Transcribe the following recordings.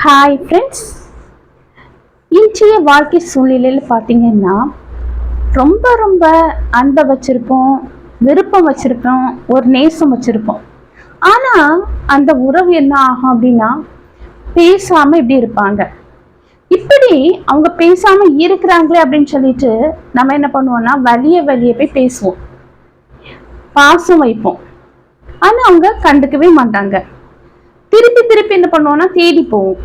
Hi friends இன்றைய வாழ்க்கை சூழ்நிலையில் பார்த்தீங்கன்னா ரொம்ப ரொம்ப அன்பை வச்சுருப்போம் விருப்பம் வச்சுருப்போம் ஒரு நேசம் வச்சுருப்போம். ஆனால் அந்த உறவு என்ன ஆகும் அப்படின்னா பேசாமல் இப்படி இருப்பாங்க. இப்படி அவங்க பேசாமல் இருக்கிறாங்களே அப்படின்னு சொல்லிட்டு நம்ம என்ன பண்ணுவோம்னா வலிய வலிய போய் பேசுவோம். பாசம் வைப்போம். ஆனால் அவங்க கண்டுக்கவே மாட்டாங்க. திருப்பி திருப்பி என்ன பண்ணுவோம்னா தேடி போவோம்.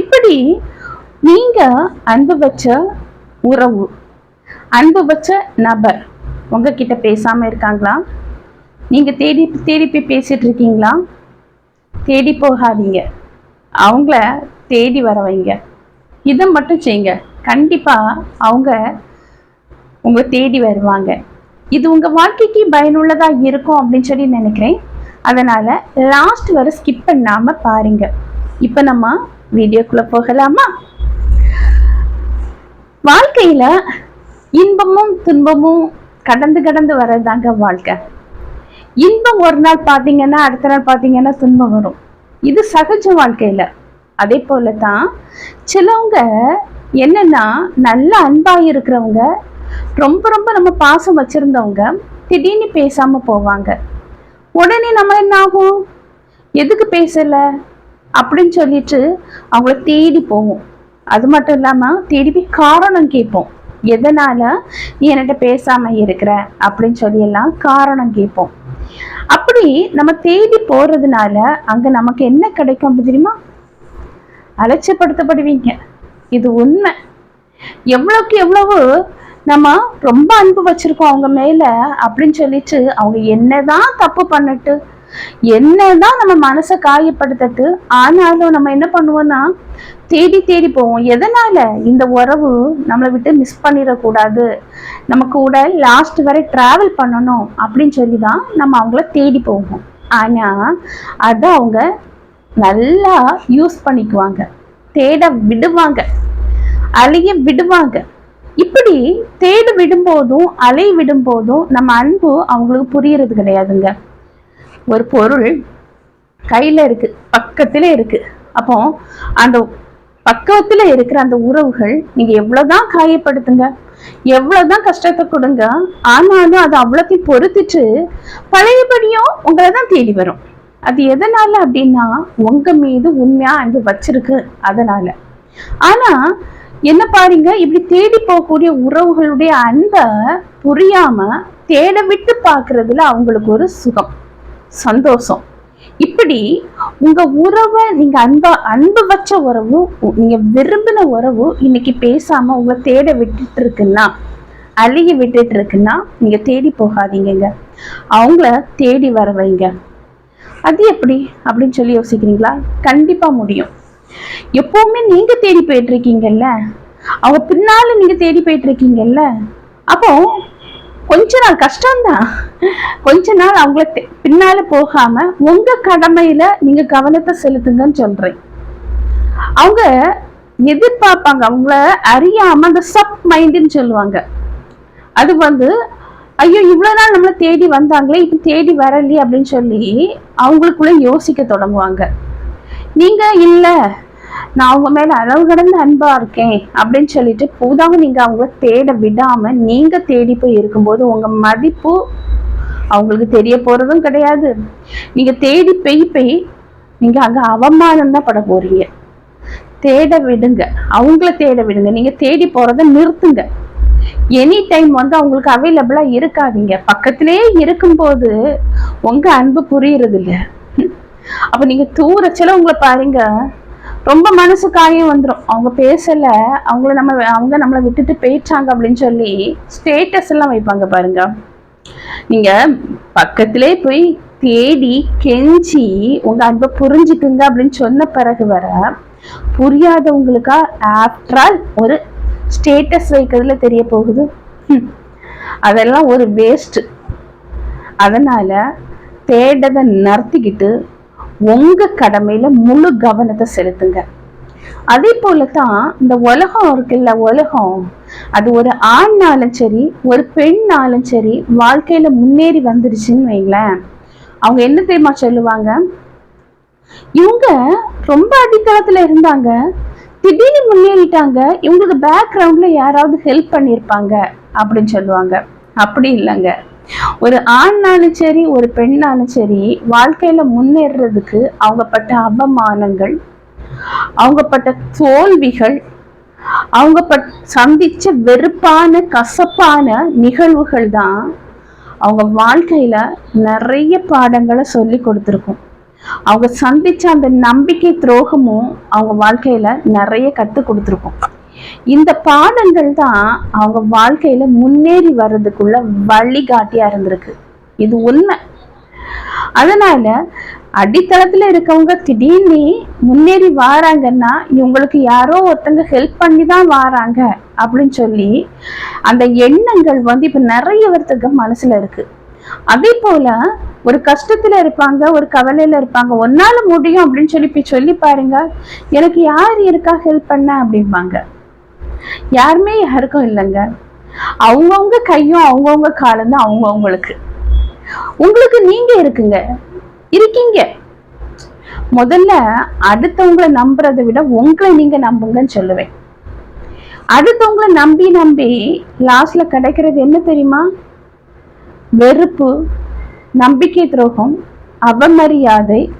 இப்படி நீங்க அன்பு வச்ச உறவு அன்பு வச்ச நபர் உங்ககிட்ட பேசாம இருக்காங்களா? நீங்க தேடி தேடி போய் பேசிட்டு இருக்கீங்களா? தேடி போகாதீங்க. அவங்கள தேடி வர வைங்க. இதை மட்டும் செய்யுங்க. கண்டிப்பா அவங்க உங்களை தேடி வருவாங்க. இது உங்க வாழ்க்கைக்கு பயனுள்ளதா இருக்கும் அப்படின்னு சொல்லி நினைக்கிறேன். அதனால் லாஸ்ட் வரை ஸ்கிப் பண்ணாமல் பாருங்க. இப்போ நம்ம வீடியோக்குள்ளே போகலாமா? வாழ்க்கையில இன்பமும் துன்பமும் கடந்து கடந்து வர்றதாங்க வாழ்க்கை. இன்பம் ஒரு நாள் பார்த்தீங்கன்னா அடுத்த நாள் பார்த்தீங்கன்னா துன்பம் வரும். இது சகஜ வாழ்க்கையில. அதே போல தான் சிலவங்க என்னன்னா நல்ல அன்பாக இருக்கிறவங்க ரொம்ப ரொம்ப நம்ம பாசம் வச்சிருந்தவங்க திடீர்னு பேசாமல் போவாங்க. உடனே நம்ம என்ன ஆகும் எதுக்கு பேசல? அப்படின்னு சொல்லிட்டு அவங்கள தேடி போவோம் அது மட்டும் இல்லாம தேடி போய் காரணம் கேட்போம். எதனால நீ என்கிட்ட பேசாம இருக்கிற? அப்படின்னு சொல்லி எல்லாம் காரணம் கேட்போம். அப்படி நம்ம தேடி போறதுனால அங்க நமக்கு என்ன கிடைக்கும் அப்படி தெரியுமா? அலட்சியப்படுத்தப்படுவீங்க. இது உண்மை. எவ்வளவுக்கு எவ்வளவு நம்ம ரொம்ப அன்பு வச்சிருக்கோம் அவங்க மேல அப்படின்னு சொல்லிட்டு அவங்க என்னதான் தப்பு பண்ணட்டு என்னதான் நம்ம மனசை காயப்படுத்தட்டு ஆனாலும் நம்ம என்ன பண்ணுவோம்னா தேடி தேடி போவோம். எதனால? இந்த உறவு நம்மளை விட்டு மிஸ் பண்ணிடக்கூடாது. நம்ம கூட லாஸ்ட் வரை டிராவல் பண்ணணும் அப்படின்னு சொல்லி தான் நம்ம அவங்கள தேடி போவோம். ஆனா அதை அவங்க நல்லா யூஸ் பண்ணிக்குவாங்க. தேட விடுவாங்க. அழிய விடுவாங்க. இப்படி தேடு விடும்போதும் அலை விடும்போதும் நம்ம அன்பு அவங்களுக்கு புரியறது கிடையாதுங்க. ஒரு பொருள் கையில இருக்கு பக்கத்துல இருக்கு. அப்போ அந்த பக்கத்துல இருக்கிற அந்த உறவுகள் நீங்க எவ்வளவுதான் காயப்படுத்துங்க எவ்வளவுதான் கஷ்டத்தை கொடுங்க ஆனாலும் அது அவ்வளோத்தையும் பொறுத்துட்டு பழையபடியும் உங்களை தான் தேடி வரும். அது எதனால அப்படின்னா உங்க மீது உண்மையா அன்பு வச்சிருக்கு அதனால. ஆனா என்ன பாருங்க இப்படி தேடி போகக்கூடிய உறவுகளுடைய அன்பை புரியாம தேட விட்டு பார்க்கறதுல அவங்களுக்கு ஒரு சுகம் சந்தோஷம். இப்படி உங்க உறவை நீங்க அன்பா அன்பு வச்ச உறவு நீங்க விரும்பின உறவு இன்னைக்கு பேசாம உங்களை தேட விட்டுட்டு இருக்குன்னா அழிய விட்டுட்டு இருக்குன்னா நீங்க தேடி போகாதீங்க அவங்கள தேடி வர வைங்க. அது எப்படி? அப்படின்னு சொல்லி யோசிக்கிறீங்களா? கண்டிப்பா முடியும். எப்பவுமே நீங்க தேடி போயிட்டு இருக்கீங்கல்ல அவங்க பின்னால நீங்க தேடி போயிட்டு இருக்கீங்கல்ல அப்போ கொஞ்ச நாள் கஷ்டம்தான். கொஞ்ச நாள் அவங்கள பின்னால போகாம உங்க கடமையில நீங்க கவனத்தை செலுத்துங்கன்னு சொல்றேன். அவங்க எதிர்பார்ப்பாங்க. அவங்கள அறியாம அந்த சப் மைண்டுன்னு சொல்லுவாங்க. அது வந்து ஐயோ இவ்வளவு நாள் நம்மளை தேடி வந்தாங்களே இப்போ தேடி வரலையே அப்படின்னு சொல்லி அவங்களுக்குள்ள யோசிக்க தொடங்குவாங்க. நீங்க இல்ல. நான் அவங்க மேல அளவு கடந்த அன்பா இருக்கேன் அப்படின்னு சொல்லிட்டு புதாக நீங்க அவங்கள தேட விடாம நீங்க தேடி போய் இருக்கும்போது உங்க மதிப்பு அவங்களுக்கு தெரிய போறதும் கிடையாது. நீங்க தேடி பெய் பெய் நீங்க அங்க அவமானம் தான் பட போறீங்க. தேட விடுங்க. அவங்கள தேட விடுங்க. நீங்க தேடி போறத நிறுத்துங்க. எனி டைம் வந்து அவங்களுக்கு அவைலபிளா இருக்காதீங்க. பக்கத்திலேயே இருக்கும்போது உங்க அன்பு புரியறது இல்லை அப்ப நீங்க தூரச்சல உங்களை பாருங்க. ரொம்ப மனசு காயம் வந்துடும் அவங்க பேசல அவங்கள நம்ம அவங்க நம்மளை விட்டுட்டு போயிட்டாங்க அப்படின்னு சொல்லி ஸ்டேட்டஸ் எல்லாம் வைப்பாங்க பாருங்க. நீங்க பக்கத்திலே போய் தேடி கெஞ்சி உங்க அன்பை புரிஞ்சுக்குங்க அப்படின்னு சொன்ன பிறகு வர புரியாதவங்களுக்கா ஆஃப்டர் ஆல் ஒரு ஸ்டேட்டஸ் வைக்கிறதுல தெரிய போகுது. அதெல்லாம் ஒரு வேஸ்ட் அதனால தேடதை நிறுத்திக்கிட்டு உங்க கடமையில முழு கவனத்தை செலுத்துங்க. அதே போல தான் இந்த உலகம் இருக்குல்ல உலகம் அது ஒரு ஆண்னாலும் சரி ஒரு பெண்ணாலும் சரி வாழ்க்கையில முன்னேறி வந்துருச்சுன்னு வைங்களேன். அவங்க என்ன தெரியுமா சொல்லுவாங்க? இவங்க ரொம்ப அடித்தளத்துல இருந்தாங்க. திடீர்னு முன்னேறிட்டாங்க. இவங்களுக்கு பேக்ரவுண்ட்ல யாராவது ஹெல்ப் பண்ணியிருப்பாங்க அப்படின்னு சொல்லுவாங்க. அப்படி இல்லைங்க. ஒரு ஆண்னாலும் சரி ஒரு பெண்ணாலும் சரி வாழ்க்கையில முன்னேறதுக்கு அவங்க பட்ட அவமானங்கள் அவங்க பட்ட தோல்விகள் அவங்க பட் சந்திச்ச வெறுப்பான கசப்பான நிகழ்வுகள் தான் அவங்க வாழ்க்கையில நிறைய பாடங்களை சொல்லி கொடுத்துருக்கும். அவங்க சந்திச்ச அந்த நம்பிக்கை துரோகமும் அவங்க வாழ்க்கையில நிறைய கத்து கொடுத்துருக்கோம். இந்த பாடங்கள் தான் அவங்க வாழ்க்கையில முன்னேறி வர்றதுக்குள்ள வழிகாட்டியா இருந்திருக்கு. இது உண்மை. அதனால அடித்தளத்துல இருக்கவங்க திடீர்னு முன்னேறி வாராங்கன்னா இவங்களுக்கு யாரோ ஒருத்தங்க ஹெல்ப் பண்ணி தான் வாராங்க அப்படின்னு சொல்லி அந்த எண்ணங்கள் வந்து இப்ப நிறைய பேர்த்துக்கு மனசுல இருக்கு. அதே போல ஒரு கஷ்டத்துல இருப்பாங்க ஒரு கவலையில இருப்பாங்க ஒன்னால முடியும் அப்படின்னு சொல்லி போய் சொல்லி பாருங்க எனக்கு யார் இருக்கா ஹெல்ப் பண்ண அப்படிம்பாங்க. யாருமே யாருக்கும் இல்லைங்க. அவங்கவுங்க கையும் அவங்கவுங்க காலம் தான் அவங்கவுங்களுக்கு. உங்களுக்கு நீங்க இருக்குங்க. இருக்கீங்க. முதல்ல அடுத்தவங்களை நம்புறதை விட உங்களை நீங்க நம்புங்கன்னு சொல்லுவேன். அடுத்தவங்களை நம்பி நம்பி லாஸ்ட்ல கிடைக்கிறது என்ன தெரியுமா? வெறுப்பு நம்பிக்கை துரோகம் அவமரியாதை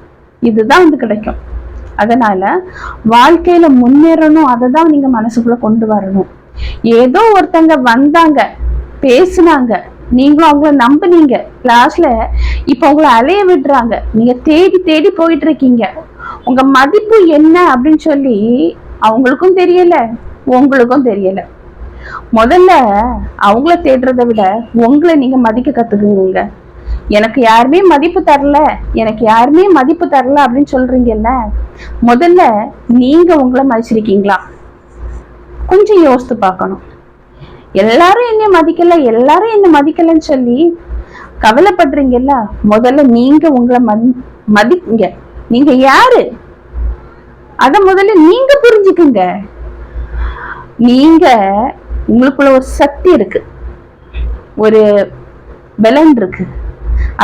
இதுதான் வந்து கிடைக்கும். அதனால வாழ்க்கையில முன்னேறணும் அதை தான் நீங்க மனசுக்குள்ள கொண்டு வரணும். ஏதோ ஒருத்தங்க வந்தாங்க பேசுனாங்க நீங்களும் அவங்கள நம்புனீங்க லாஸ்ட்ல இப்ப உங்களை அலைய விடுறாங்க நீங்க தேடி தேடி போயிட்டு இருக்கீங்க உங்க மதிப்பு என்ன அப்படின்னு சொல்லி அவங்களுக்கும் தெரியல உங்களுக்கும் தெரியல. முதல்ல அவங்கள தேடுறதை விட உங்களை நீங்க மதிக்க கத்துக்குங்க. எனக்கு யாருமே மதிப்பு தரல. எனக்கு யாருமே மதிப்பு தரல அப்படின்னு சொல்றீங்கல்ல? முதல்ல நீங்க உங்களை மதிச்சிருக்கீங்களா? கொஞ்சம் யோசித்து பார்க்கணும். எல்லாரும் என்ன மதிக்கல எல்லாரும் என்ன மதிக்கலன்னு சொல்லி கவலைப்படுறீங்கல்ல? முதல்ல நீங்க உங்களை மதி மதிங்க நீங்க யாரு? அத முதல்ல நீங்க புரிஞ்சுக்குங்க. நீங்க உங்களுக்குள்ள ஒரு சக்தி இருக்கு. ஒரு பலன் இருக்கு.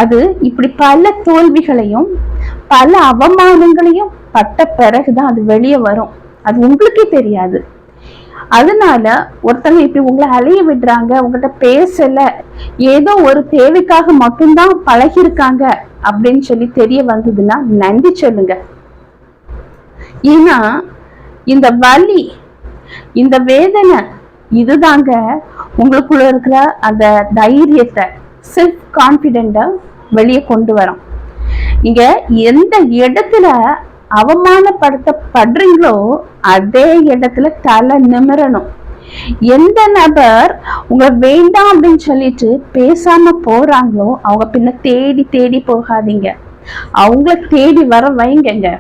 அது இப்படி பல தோல்விகளையும் பல அவமானங்களையும் பட்ட பிறகுதான் அது வெளியே வரும். அது உங்களுக்கே தெரியாது. அதனால ஒருத்தங்க இப்படி உங்களை அலைய விடுறாங்க உங்ககிட்ட பேசல ஏதோ ஒரு தேவைக்காக மட்டும்தான் பழகிருக்காங்க அப்படின்னு சொல்லி தெரிய வந்ததுன்னா நன்றி சொல்லுங்க. ஏன்னா இந்த வலி இந்த வேதனை இதுதாங்க உங்களுக்குள்ள இருக்கிற அந்த தைரியத்தை. செல்ஃப் கான்ஃபிடென்ட்டை வெளியே கொண்டு வரோம். நீங்கள் எந்த இடத்துல அவமானப்படுத்தப்படுறீங்களோ அதே இடத்துல தலை நிமிரணும். எந்த நபர் உங்களை வேண்டாம் அப்படின்னு சொல்லிட்டு பேசாம போறாங்களோ அவங்க பின்ன தேடி தேடி போகாதீங்க. அவங்கள தேடி வர வைங்கங்க.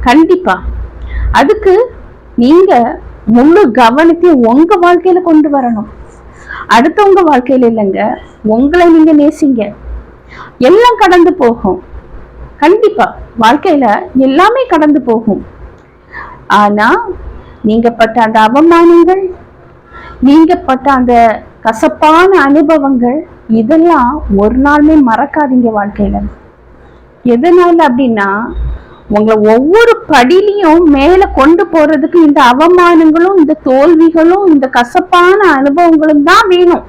கண்டிப்பா. அதுக்கு நீங்க முழு கவனத்தையும் உங்க வாழ்க்கையில கொண்டு வரணும். அடுத்தவங்க வாழ்க்கையில இல்லைங்க. உங்களை நீங்க நேசிங்க. எல்லாம் கடந்து போகும். கண்டிப்பா வாழ்க்கையில எல்லாமே கடந்து போகும். ஆனா நீங்க பட்ட அந்த அவமானங்கள் நீங்க பட்ட அந்த கசப்பான அனுபவங்கள் இதெல்லாம் ஒரு நாளுமே மறக்காதீங்க வாழ்க்கையில. எதனால அப்படின்னா உங்களை ஒவ்வொரு படிலையும் மேல கொண்டு போறதுக்கு இந்த அவமானங்களும் இந்த தோல்விகளும் இந்த கசப்பான அனுபவங்களும் தான் வேணும்.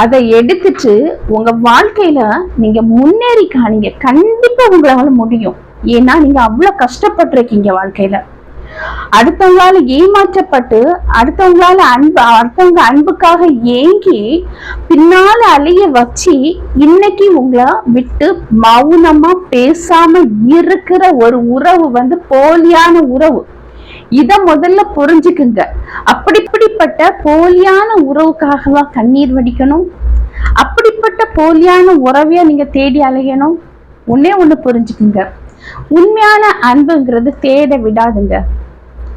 அதை எடுத்துட்டு உங்க வாழ்க்கையில நீங்க முன்னேறி காணீங்க. கண்டிப்பா உங்களால முடியும். ஏன்னா நீங்க அவ்வளவு கஷ்டப்பட்டிருக்கீங்க வாழ்க்கையில. அடுத்தவங்களால ஏமாற்றப்பட்டு அடுத்தவங்களால அன்பு அடுத்தவங்க அன்புக்காக ஏங்கி பின்னால அலைய வச்சு இன்னைக்கு உங்களை விட்டு மௌனமா பேசாம இருக்கிற ஒரு உறவு வந்து போலியான உறவு. இத முதல்ல புரிஞ்சுக்குங்க. அப்படிப்படிப்பட்ட போலியான உறவுக்காகவா கண்ணீர் வடிக்கணும். அப்படிப்பட்ட போலியான உறவையா நீங்க தேடி அலையணும். ஒன்னே ஒண்ணு புரிஞ்சுக்குங்க. உண்மையான அன்புங்கிறது தேட விடாதுங்க.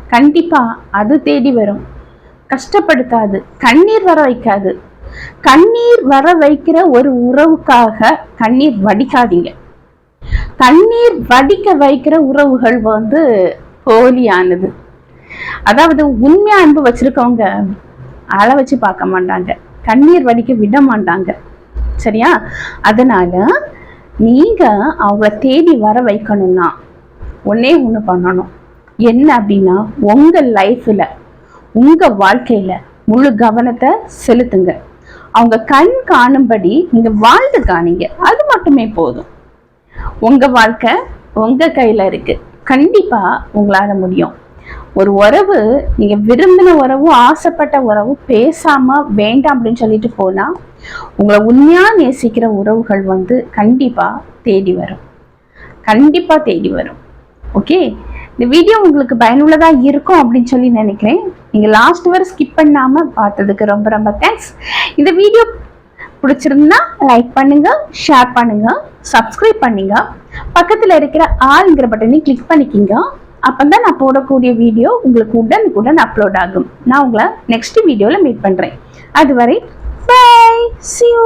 கண்டிப்பா அது தேடி வரும். கஷ்டப்படுத்தாது. கண்ணீர் வர வைக்காது. கண்ணீர் வர வைக்கிற ஒரு உறவுக்காக கண்ணீர் வடிக்காதீங்க. கண்ணீர் வடிக்க வைக்கிற உறவுகள் வந்து போலியானது. அதாவது உண்மையா அன்பு வச்சிருக்கவங்க அழ வச்சு பார்க்க மாட்டாங்க. கண்ணீர் வடிக்க விட மாட்டாங்க. சரியா? அதனால நீங்க அவங்கள தேடி வர வைக்கணும்னா ஒன்னே ஒன்று பண்ணணும். என்ன அப்படின்னா உங்க லைஃப்ல உங்க வாழ்க்கையில முழு கவனத்தை செலுத்துங்க. அவங்க கண் காணும்படி நீங்க வாழ்ந்து காணீங்க. அது மட்டுமே போதும். உங்க வாழ்க்கை உங்க கையில இருக்கு. கண்டிப்பா உங்களால முடியும். ஒரு உறவு நீங்கள் விரும்பின உறவும் ஆசைப்பட்ட உறவும் பேசாமல் வேண்டாம் அப்படின்னு சொல்லிட்டு போனால் உங்களை உண்மையாக நேசிக்கிற உறவுகள் வந்து கண்டிப்பாக தேடி வரும். கண்டிப்பாக தேடி வரும். ஓகே இந்த வீடியோ உங்களுக்கு பயனுள்ளதாக இருக்கும் அப்படின்னு சொல்லி நினைக்கிறேன். நீங்கள் லாஸ்ட் வரை ஸ்கிப் பண்ணாமல் பார்த்ததுக்கு ரொம்ப ரொம்ப தேங்க்ஸ் இந்த வீடியோ பிடிச்சிருந்தா லைக் பண்ணுங்க ஷேர் பண்ணுங்க சப்ஸ்கிரைப் பண்ணுங்க. பக்கத்தில் இருக்கிற ஆளுங்கிற பட்டனை கிளிக் பண்ணிக்கிங்க. அப்பதான் நான் போடக்கூடிய வீடியோ உங்களுக்கு உடனுக்குடன் அப்லோட் ஆகும். நான் உங்களை நெக்ஸ்ட் வீடியோல மீட் பண்றேன். அதுவரை பை சியூ